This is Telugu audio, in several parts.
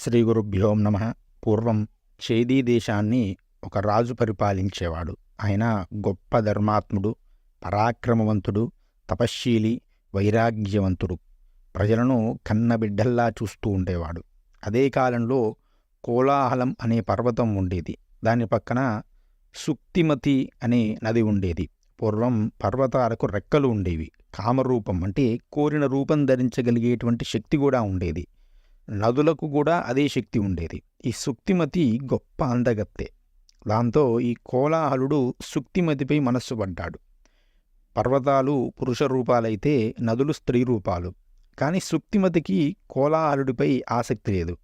శ్రీ గురుభ్యో నమ. పూర్వం చేదీ దేశాన్ని ఒక రాజు పరిపాలించేవాడు. ఆయన గొప్ప ధర్మాత్ముడు పరాక్రమవంతుడు తపశ్శీలి వైరాగ్యవంతుడు. ప్రజలను కన్నబిడ్డల్లా చూస్తూ ఉండేవాడు. అదే కాలంలో కోలాహలం అనే పర్వతం ఉండేది. దాని పక్కన సుక్తిమతి అనే నది ఉండేది. పూర్వం పర్వతాలకు రెక్కలు ఉండేవి. కామరూపం అంటే కోరిన రూపం ధరించగలిగేటువంటి శక్తి కూడా ఉండేది. నదులకు కూడా అదే శక్తి ఉండేది. ఈ సుక్తిమతి గొప్ప అందగత్తె. దాంతో ఈ కోలాహలుడు సుక్తిమతిపై మనస్సు పడ్డాడు. పర్వతాలు పురుష రూపాలైతే నదులు స్త్రీ రూపాలు. కానీ సుక్తిమతికి కోలాహలుడిపై ఆసక్తి లేదు.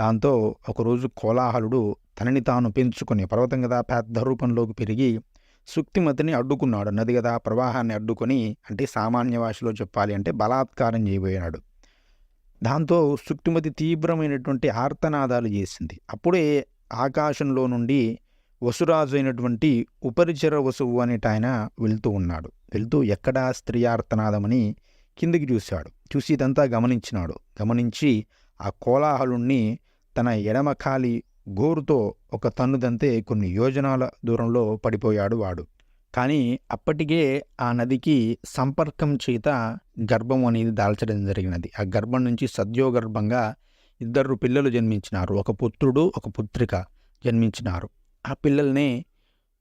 దాంతో ఒకరోజు కోలాహలుడు తనని తాను పెంచుకుని పర్వతం కదా పెద్ద రూపంలోకి పెరిగి సుక్తిమతిని అడ్డుకున్నాడు. నది కదా ప్రవాహాన్ని అడ్డుకొని అంటే సామాన్య భాషలో చెప్పాలి అంటే బలాత్కారం చేయబోయాడు దాంతో సుక్తిమతి తీవ్రమైనటువంటి ఆర్తనాదాలు చేసింది. అప్పుడే ఆకాశంలో నుండి వసురాజు అయినటువంటి ఉపరిచర వసువు అనేట ఆయన వెళ్తూ ఉన్నాడు. వెళ్తూ ఎక్కడా స్త్రీ ఆర్తనాదమని కిందికి చూశాడు. చూసి ఇదంతా గమనించినాడు. గమనించి ఆ కోలాహలుణ్ణి తన ఎడమ ఖాళీ గోరుతో ఒక తన్నుదంతే కొన్ని యోజనాల దూరంలో పడిపోయాడు వాడు. కానీ అప్పటికే ఆ నదికి సంపర్కం చేత గర్భం అనేది దాల్చడం జరిగినది. ఆ గర్భం నుంచి సద్యోగర్భంగా ఇద్దరు పిల్లలు జన్మించినారు. ఒక పుత్రుడు ఒక పుత్రిక జన్మించినారు. ఆ పిల్లల్నే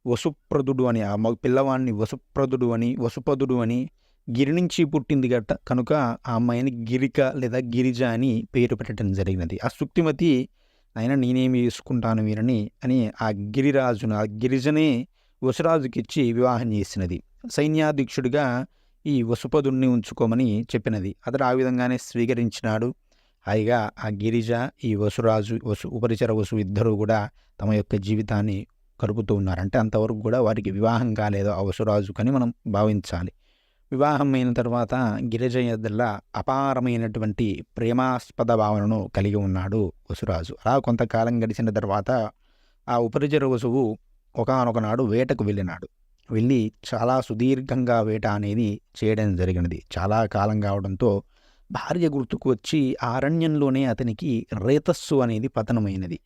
వసుప్రదుడు అని ఆ మగ పిల్లవాడిని వసుప్రదుడు అని వసుపదుడు అని గిరి నుంచి పుట్టింది గట్ట కనుక ఆ అమ్మాయిని గిరిక లేదా గిరిజ అని పేరు పెట్టడం జరిగినది. ఆ సుక్తిమతి ఆయన నేనేమి చేసుకుంటాను వీరని అని ఆ గిరిరాజును ఆ గిరిజనే వసురాజుకిచ్చి వివాహం చేసినది. సైన్యాధ్యక్షుడిగా ఈ వసుపదుణ్ణి ఉంచుకోమని చెప్పినది. అతడు ఆ విధంగానే స్వీకరించినాడు. హాయిగా ఆ గిరిజ ఈ వసురాజు వసు ఉపరిచర వసు ఇద్దరూ కూడా తమ యొక్క జీవితాన్ని గడుపుతూ ఉన్నారు. అంటే అంతవరకు కూడా వారికి వివాహం కాలేదు ఆ వసురాజు కని మనం భావించాలి. వివాహం అయిన తర్వాత గిరిజ ఎద్దల్లా అపారమైనటువంటి ప్రేమాస్పద భావనను కలిగి ఉన్నాడు వసురాజు. అలా కొంతకాలం గడిచిన తర్వాత ఆ ఉపరిచర వసువు ఒకనొకనాడు వేటకు వెళ్ళినాడు. వెళ్ళి చాలా సుదీర్ఘంగా వేట అనేది చేయడం జరిగినది. చాలా కాలం కావడంతో భార్య గుర్తుకు వచ్చి ఆ అరణ్యంలోనే అతనికి రేతస్సు అనేది పతనమైనది.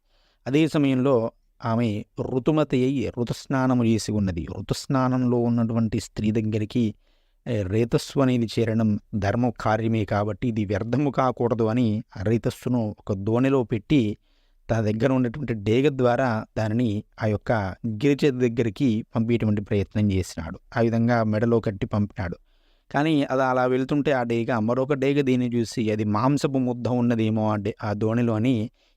అదే సమయంలో ఆమె ఋతుమతి అయి ఋతుస్నానము చేసి ఉన్నది. ఋతుస్నానంలో ఉన్నటువంటి స్త్రీ దగ్గరికి రేతస్సు అనేది చేరడం ధర్మ కార్యమే కాబట్టి ఇది వ్యర్థము కాకూడదు అని రేతస్సును ఒక దోణిలో పెట్టి తన దగ్గర ఉన్నటువంటి డేగ ద్వారా దానిని ఆ యొక్క గిరిజ దగ్గరికి పంపేటువంటి ప్రయత్నం చేసినాడు. ఆ విధంగా మెడలో కట్టి పంపినాడు. కానీ అది అలా వెళ్తుంటే ఆ డేగ మరొక డేగ దీన్ని చూసి అది మాంసపు ముద్ద ఉన్నదేమో ఆ డే ఆ దోణిలో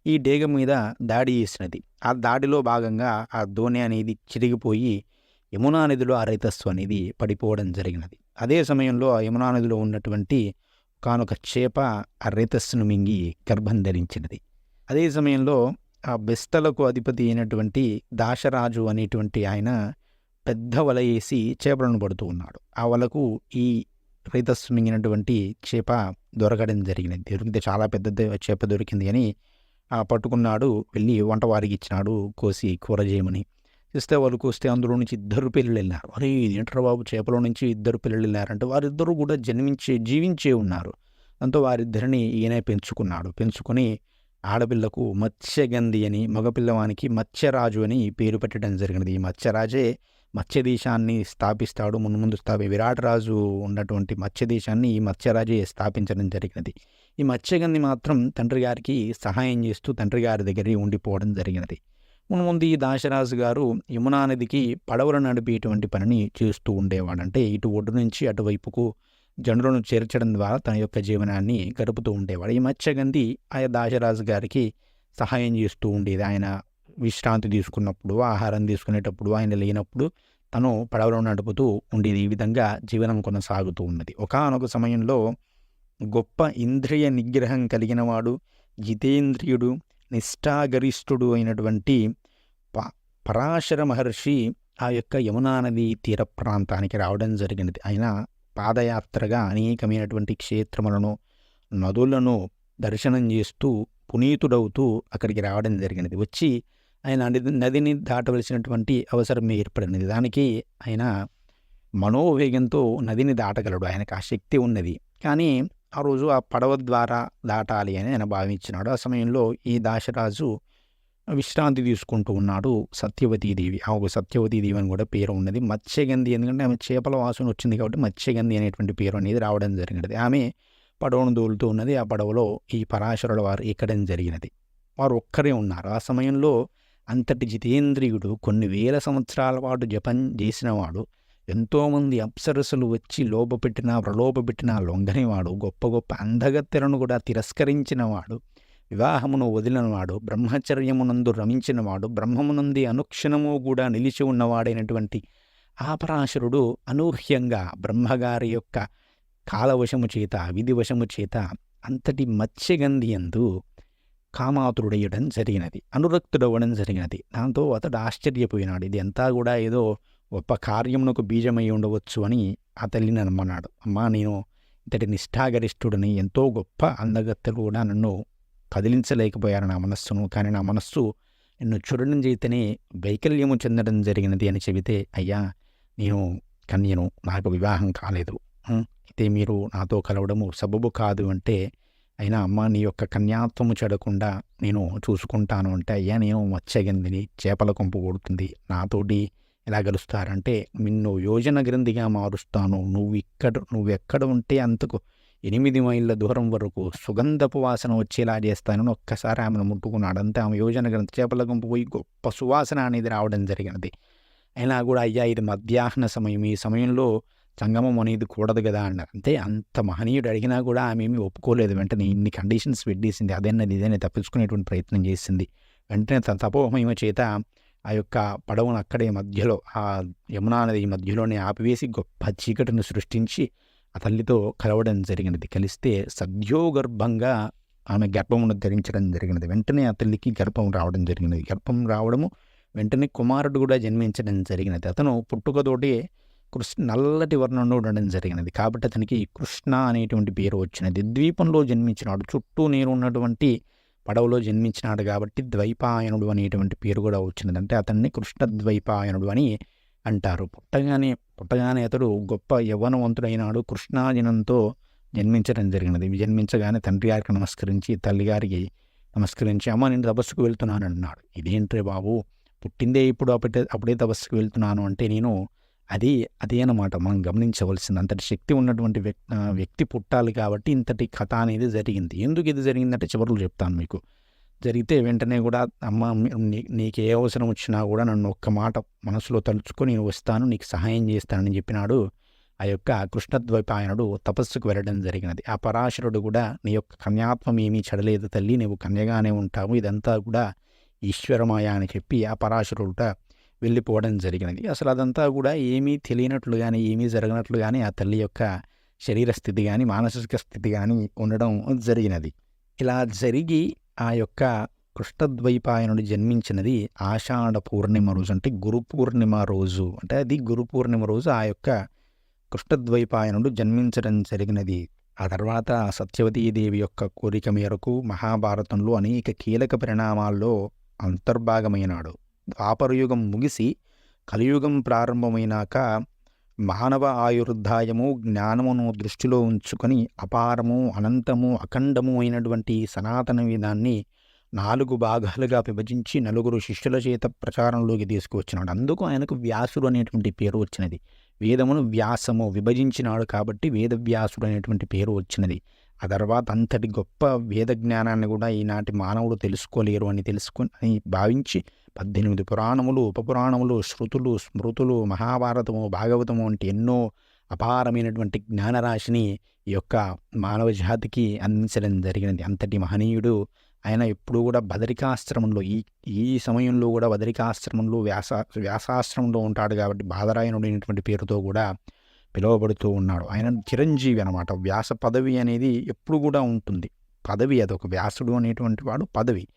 ఈ డేగ మీద దాడి చేసినది. ఆ దాడిలో భాగంగా ఆ దోణి అనేది చిరిగిపోయి యమునా నదిలో ఆ రైతస్సు అనేది పడిపోవడం జరిగినది. అదే సమయంలో ఆ యమునా నదిలో ఉన్నటువంటి కానొక చేప ఆ రేతస్సును మింగి గర్భం ధరించినది. అదే సమయంలో ఆ బెస్తలకు అధిపతి అయినటువంటి దాశరాజు అనేటువంటి ఆయన పెద్ద వల వేసి చేపలను పడుతూ ఉన్నాడు. ఆ వలకు ఈ రైతస్సు మింగినటువంటి చేప దొరకడం జరిగినది. దొరికితే చాలా పెద్ద చేప దొరికింది అని ఆ పట్టుకున్నాడు వెళ్ళి వంటవారికి ఇచ్చినాడు కోసి కూర చేయమని. ఇస్తే వాళ్ళు కోస్తే అందులో నుంచి ఇద్దరు పిల్లలు వెళ్ళారు. అరే ఏంట్రా బాబు చేపలో నుంచి ఇద్దరు పిల్లలు వెళ్ళారంటే వారిద్దరూ కూడా జన్మించే జీవించే ఉన్నారు. దాంతో వారిద్దరిని ఈయన పెంచుకున్నాడు. పెంచుకొని ఆడపిల్లకు మత్స్యగంధి అని మగపిల్లవానికి మత్స్యరాజు అని పేరు పెట్టడం జరిగినది. ఈ మత్స్యరాజే మత్స్యదేశాన్ని స్థాపిస్తాడు. ముందు ముందు స్థాపి విరాట్ రాజు ఉన్నటువంటి మత్స్యదేశాన్ని ఈ మత్స్యరాజే స్థాపించడం జరిగినది. ఈ మత్స్యగంధి మాత్రం తండ్రి గారికి సహాయం చేస్తూ తండ్రి గారి దగ్గర ఉండిపోవడం జరిగినది. ముందు ముందు ఈ దాశరాజు గారు యమునా నదికి పడవలు నడిపేటువంటి పనిని చేస్తూ ఉండేవాడంటే ఇటు ఒడ్డు నుంచి అటువైపుకు జనులను చేర్చడం ద్వారా తన యొక్క జీవనాన్ని గడుపుతూ ఉండేవాడు. ఈ మత్స్యగంధి ఆయా దాశరాజు గారికి సహాయం చేస్తూ ఉండేది. ఆయన విశ్రాంతి తీసుకున్నప్పుడు ఆహారం తీసుకునేటప్పుడు ఆయన లేనప్పుడు తను పడవలో నడుపుతూ ఉండేది. ఈ విధంగా జీవనం కొనసాగుతూ ఉన్నది. ఒకానొక సమయంలో గొప్ప ఇంద్రియ నిగ్రహం కలిగినవాడు జితేంద్రియుడు నిష్ఠాగరిష్ఠుడు అయినటువంటి ప పరాశర మహర్షి ఆ యొక్క యమునా నది తీర ప్రాంతానికి రావడం జరిగినది. ఆయన పాదయాత్రగా అనేకమైనటువంటి క్షేత్రములను నదులను దర్శనం చేస్తూ పునీతుడవుతూ అక్కడికి రావడం జరిగినది. వచ్చి ఆయన నదిని దాటవలసినటువంటి అవసరం ఏర్పడినది. దానికి ఆయన మనోవేగంతో నదిని దాటగలడు. ఆయనకు ఆ శక్తి ఉన్నది. కానీ ఆ రోజు ఆ పడవ ద్వారా దాటాలి అని ఆయన భావించినాడు. ఆ సమయంలో ఈ దాశరాజు విశ్రాంతి తీసుకుంటూ ఉన్నాడు సత్యవతీదేవి ఆమెకు సత్యవతీదేవి అని కూడా పేరు ఉన్నది. మత్స్యగంధి ఎందుకంటే ఆమె చేపల వాసన వచ్చింది కాబట్టి మత్స్యగంధి అనేటువంటి పేరు అనేది రావడం జరిగినది. ఆమె పడవను దూలుతూ ఉన్నది. ఆ పడవలో ఈ పరాశరుల వారు ఎక్కడం జరిగినది. వారు ఒక్కరే ఉన్నారు. ఆ సమయంలో అంతటి జితేంద్రియుడు కొన్ని వేల సంవత్సరాల పాటు జపం చేసినవాడు ఎంతోమంది అప్సరసులు వచ్చి లోపపెట్టినా ప్రలోభపెట్టినా లొంగనివాడు గొప్ప గొప్ప అందగత్తెలను కూడా తిరస్కరించినవాడు వివాహమును వదిలినవాడు బ్రహ్మచర్యమునందు రమించినవాడు బ్రహ్మమునంది అనుక్షణము కూడా నిలిచి ఉన్నవాడైనటువంటి ఆపరాశరుడు అనూహ్యంగా బ్రహ్మగారి యొక్క కాలవశము చేత విధివశము చేత అంతటి మత్స్యగంధియందు కామాతుడయ్యడం జరిగినది అనురక్తుడవ్వడం జరిగినది. దాంతో అతడు ఆశ్చర్యపోయినాడు ఇది అంతా కూడా ఏదో గొప్ప కార్యమునకు బీజమై ఉండవచ్చు అని ఆ తల్లిని నమ్మన్నాడు అమ్మా నేను ఇంతటి నిష్ఠాగరిష్ఠుడని ఎంతో గొప్ప అందగత్తెలు కూడా నన్ను కదిలించలేకపోయారు నా మనస్సును. కానీ నా మనస్సు నిన్ను చూడడం చేతనే వైకల్యము చెందడం జరిగినది అని చెబితే అయ్యా నేను కన్యను నాకు వివాహం కాలేదు. అయితే మీరు నాతో కలవడము సబబు కాదు అంటే అయినా అమ్మ నీ యొక్క కన్యాత్వము చెడకుండా నేను చూసుకుంటాను అంటే అయ్యా నేను మత్స్యగంధిని చేపల కొంపు కొడుతుంది. నాతోటి ఎలా గెలుస్తారంటే నిన్ను యోజన గ్రంథిగా మారుస్తాను. నువ్వు ఇక్కడ నువ్వు ఎక్కడ ఉంటే అంతకు ఎనిమిది మైళ్ళ దూరం వరకు సుగంధపు వాసన వచ్చేలా చేస్తానని ఒక్కసారి ఆమెను ముట్టుకున్నాడు. అంతే ఆమె యోజన గ్రంథ చేపల గుంపు పోయి గొప్ప సువాసన అనేది రావడం జరిగినది. అయినా కూడా అయ్యా ఇది మధ్యాహ్న సమయం. ఈ సమయంలో సంగమం అనేది కూడదు కదా అన్నారు. అంతే అంత మహనీయుడు అడిగినా కూడా ఆమె ఏమీ ఒప్పుకోలేదు. వెంటనే ఇన్ని కండిషన్స్ పెట్టేసింది. అదేనది ఇదేనే తప్పించుకునేటువంటి ప్రయత్నం చేసింది. వెంటనే తన తపోమహిమ చేత ఆ యొక్క పడవను అక్కడే మధ్యలో ఆ యమునా నది మధ్యలోనే ఆపివేసి గొప్ప చీకటిని సృష్టించి ఆ తల్లితో కలవడం జరిగినది. కలిస్తే సద్యోగర్భంగా ఆమె గర్భమును ధరించడం జరిగినది. వెంటనే ఆ తల్లికి గర్భం రావడం జరిగినది. గర్భం రావడము వెంటనే కుమారుడు కూడా జన్మించడం జరిగినది. అతను పుట్టుకతోటి కృష్ణ నల్లటి వర్ణంలో ఉండడం జరిగినది. కాబట్టి అతనికి కృష్ణ అనేటువంటి పేరు వచ్చినది. ద్వీపంలో జన్మించినాడు. చుట్టూ నీరు ఉన్నటువంటి పడవలో జన్మించినాడు కాబట్టి ద్వైపాయనుడు అనేటువంటి పేరు కూడా వచ్చినది. అంటే అతన్ని కృష్ణద్వైపాయనుడు అని అంటారు. పుట్టగానే పుట్టగానే అతడు గొప్ప యవ్వనవంతుడైనాడు. కృష్ణాజనంతో జన్మించడం జరిగినది. జన్మించగానే తండ్రి గారికి నమస్కరించి తల్లిగారికి నమస్కరించి అమ్మ నేను తపస్సుకు వెళ్తున్నాను అన్నాడు. ఇదేంట్రే బాబు? పుట్టిందే ఇప్పుడు అప్పుడే అప్పుడే తపస్సుకు వెళ్తున్నాను అంటే నేను అది అదే అన్నమాట. మనం గమనించవలసింది అంతటి శక్తి ఉన్నటువంటి వ్యక్తి వ్యక్తి పుట్టాలి కాబట్టి ఇంతటి కథ అనేది జరిగింది. ఎందుకు ఇది జరిగిందంటే చివరిలో చెప్తాను మీకు. జరిగితే వెంటనే కూడా అమ్మ నీకు ఏ అవసరం వచ్చినా కూడా నన్ను ఒక్క మాట మనసులో తలుచుకొని నేను వస్తాను నీకు సహాయం చేస్తానని చెప్పినాడు. ఆ యొక్క కృష్ణద్వైపాయనుడు తపస్సుకు వెళ్ళడం జరిగినది. ఆ పరాశరుడు కూడా నీ యొక్క కన్యాత్వం ఏమీ చెడలేదు తల్లి నువ్వు కన్యగానే ఉంటావు ఇదంతా కూడా ఈశ్వరమాయ అని చెప్పి ఆ పరాశరుడు వెళ్ళిపోవడం జరిగినది. అసలు అదంతా కూడా ఏమీ తెలియనట్లు కానీ ఏమీ జరగనట్లు కానీ ఆ తల్లి యొక్క శరీర స్థితి కానీ మానసిక స్థితి కానీ ఉండడం జరిగినది. ఇలా జరిగి ఆ యొక్క కృష్ణద్వైపాయనుడు జన్మించినది ఆషాఢ పూర్ణిమ రోజు అంటే గురు పూర్ణిమ రోజు. అంటే అది గురు పూర్ణిమ రోజు ఆ యొక్క కృష్ణద్వైపాయనుడు జన్మించడం జరిగినది. ఆ తర్వాత సత్యవతీదేవి యొక్క కోరిక మేరకు మహాభారతంలో అనేక కీలక పరిణామాల్లో అంతర్భాగమైనాడు. ద్వాపరయుగం ముగిసి కలియుగం ప్రారంభమైనాక మానవ ఆయుర్దాయము జ్ఞానమును దృష్టిలో ఉంచుకొని అపారము అనంతము అఖండము అయినటువంటి సనాతన విధాన్ని నాలుగు భాగాలుగా విభజించి నలుగురు శిష్యుల చేత ప్రచారంలోకి తీసుకువచ్చినాడు. అందుకు ఆయనకు వ్యాసుడు అనేటువంటి పేరు వచ్చినది. వేదమును వ్యాసము విభజించినాడు కాబట్టి వేదవ్యాసుడు అనేటువంటి పేరు వచ్చినది. ఆ తర్వాత అంతటి గొప్ప వేద జ్ఞానాన్ని కూడా ఈనాటి మానవుడు తెలుసుకోలేరు అని తెలుసుకొని భావించి పద్దెనిమిది పురాణములు ఉపపురాణములు శృతులు స్మృతులు మహాభారతము భాగవతము వంటి ఎన్నో అపారమైనటువంటి జ్ఞానరాశిని ఈ యొక్క మానవ జాతికి అందించడం జరిగినది. అంతటి మహనీయుడు ఆయన ఎప్పుడు కూడా బదరికాశ్రమంలో ఈ ఈ సమయంలో కూడా బదరికాశ్రమంలో వ్యాస వ్యాసాశ్రమంలో ఉంటాడు కాబట్టి బాదరాయణుడు పేరుతో కూడా పిలువబడుతూ ఉన్నాడు. ఆయన చిరంజీవి అనమాట వ్యాస పదవి అనేది ఎప్పుడు కూడా ఉంటుంది. పదవి అదొక వ్యాసుడు అనేటువంటి వాడు పదవి.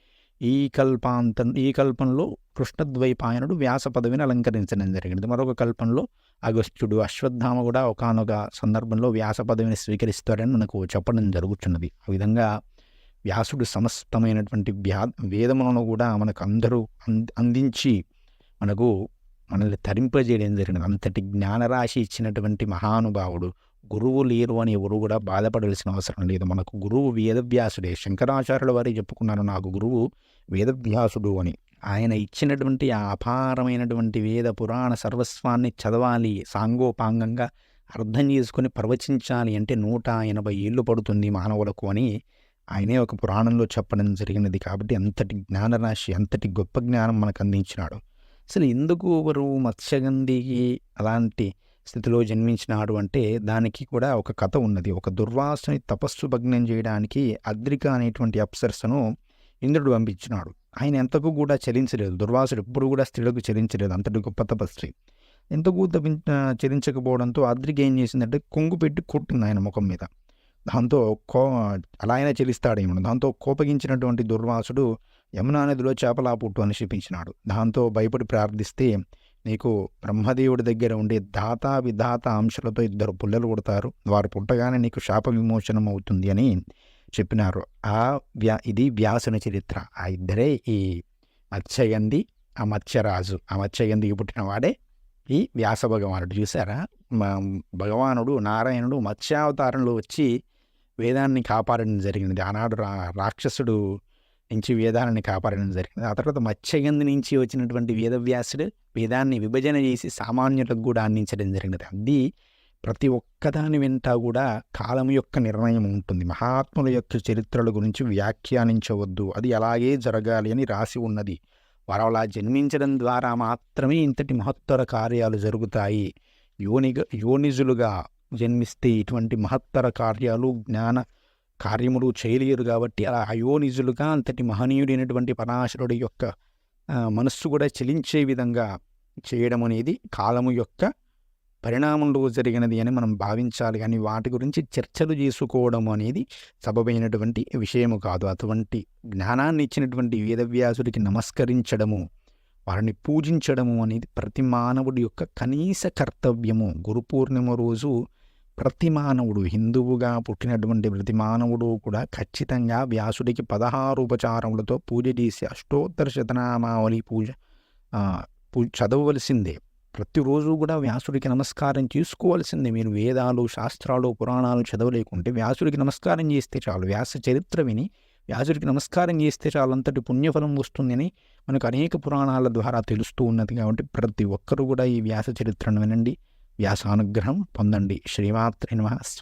ఈ కల్పాంత ఈ కల్పంలో కృష్ణద్వైపాయనుడు వ్యాస పదవిని అలంకరించడం జరిగింది. మరొక కల్పంలో అగస్త్యుడు అశ్వత్థామ కూడా ఒకనొక సందర్భంలో వ్యాస పదవిని స్వీకరిస్తాడని మనకు చెప్పడం జరుగుతున్నది ఆ విధంగా వ్యాసుడు సమస్తమైనటువంటి వ్యా వేదములను కూడా మనకు అందరూ అందించి మనకు మనల్ని తరింపజేయడం జరిగినది అంతటి జ్ఞానరాశి ఇచ్చినటువంటి మహానుభావుడు గురువు లేరు అని ఎవరు కూడా బాధపడాల్సిన అవసరం లేదు. మనకు గురువు వేదవ్యాసుడే. శంకరాచార్యుల వారే చెప్పుకున్నారు నాకు గురువు వేదవ్యాసుడు అని. ఆయన ఇచ్చినటువంటి ఆ అపారమైనటువంటి వేద పురాణ సర్వస్వాన్ని చదవాలి సాంగోపాంగంగా అర్థం చేసుకొని ప్రవచించాలి అంటే నూట ఎనభై ఏళ్ళు పడుతుంది మానవులకు అని ఆయనే ఒక పురాణంలో చెప్పడం జరిగినది. కాబట్టి అంతటి జ్ఞానరాశి అంతటి గొప్ప జ్ఞానం మనకు అందించినాడు. అసలు ఎందుకు ఎవరు మత్స్యగంధికి అలాంటి స్థితిలో జన్మించినాడు అంటే దానికి కూడా ఒక కథ ఉన్నది. ఒక దుర్వాసుని తపస్సు భగ్నం చేయడానికి అద్రిక అనేటువంటి అప్సరసను ఇంద్రుడు పంపించినాడు. ఆయన ఎంతకు కూడా చలించలేదు. దుర్వాసుడు ఎప్పుడు కూడా స్త్రీలకు చలించలేదు. అంతటి గొప్ప తపస్వి ఎంతకు తపి చలించకపోవడంతో అద్రిక ఏం చేసిందంటే కొంగు పెట్టి కొట్టింది ఆయన ముఖం మీద. దాంతో కో అలా అయినా చెలిస్తాడేమో దాంతో కోపగించినటువంటి దుర్వాసుడు యమునా నదిలో చేపలా పుట్టు అని చూపించినాడు దాంతో భయపడి ప్రార్థిస్తే నీకు బ్రహ్మదేవుడి దగ్గర ఉండే దాత విధాత అంశాలతో ఇద్దరు పుల్లలు కొడతారు వారు పుట్టగానే నీకు శాప విమోచనం అవుతుంది అని చెప్పినారు. ఆ వ్యా ఇది వ్యాసుని చరిత్ర. ఆ ఇద్దరే ఈ మత్స్యగంధి ఆ మత్స్యరాజు. ఆ మత్స్యగంధికి పుట్టిన వాడే ఈ వ్యాస భగవానుడు. చూసారా మా భగవానుడు నారాయణుడు మత్స్యావతారంలో వచ్చి వేదాన్ని కాపాడడం జరిగింది ఆనాడు రా రాక్షసుడు నుంచి వేదాలని కాపాడడం జరిగింది. ఆ తర్వాత మత్స్యగంధి నుంచి వచ్చినటువంటి వేదవ్యాసుడు వేదాన్ని విభజన చేసి సామాన్యులకు కూడా అందించడం జరిగినది. అది ప్రతి ఒక్కదాని వెంట కూడా కాలం యొక్క నిర్ణయం ఉంటుంది. మహాత్ముల యొక్క చరిత్రల గురించి వ్యాఖ్యానించవద్దు. అది అలాగే జరగాలి అని రాసి ఉన్నది. వారు అలా జన్మించడం ద్వారా మాత్రమే ఇంతటి మహత్తర కార్యాలు జరుగుతాయి. యోనిగా యోనిజులుగా జన్మిస్తే ఇటువంటి మహత్తర కార్యాలు జ్ఞాన కార్యములు చేయలేరు కాబట్టి అలా అయోనిజులుగా అంతటి మహనీయుడైనటువంటి పరాశరుడి యొక్క మనస్సు కూడా చెలించే విధంగా చేయడం అనేది కాలము యొక్క పరిణామంలో జరిగినది అని మనం భావించాలి. కానీ వాటి గురించి చర్చలు చేసుకోవడం అనేది సబబైనటువంటి విషయము కాదు. అటువంటి జ్ఞానాన్ని ఇచ్చినటువంటి వేదవ్యాసుడికి నమస్కరించడము వారిని పూజించడము అనేది ప్రతి మానవుడి యొక్క కనీస కర్తవ్యము. గురు పూర్ణిమ రోజు ప్రతి మానవుడు హిందువుగా పుట్టినటువంటి ప్రతి మానవుడు కూడా ఖచ్చితంగా వ్యాసుడికి పదహారు ఉపచారములతో పూజ చేసి అష్టోత్తర శతనామావళి పూజ పూజ చదవవలసిందే. ప్రతిరోజు కూడా వ్యాసుడికి నమస్కారం చేసుకోవాల్సిందే. మీరు వేదాలు శాస్త్రాలు పురాణాలు చదవలేకుంటే వ్యాసుడికి నమస్కారం చేస్తే చాలు. వ్యాస చరిత్ర విని వ్యాసుడికి నమస్కారం చేస్తే చాలు. అంతటి పుణ్యఫలం వస్తుందని మనకు అనేక పురాణాల ద్వారా తెలుస్తూ ఉన్నది కాబట్టి ప్రతి ఒక్కరూ కూడా ఈ వ్యాస చరిత్రను వినండి. వ్యాసానుగ్రహం పొందండి. శ్రీమాత్రి నమః.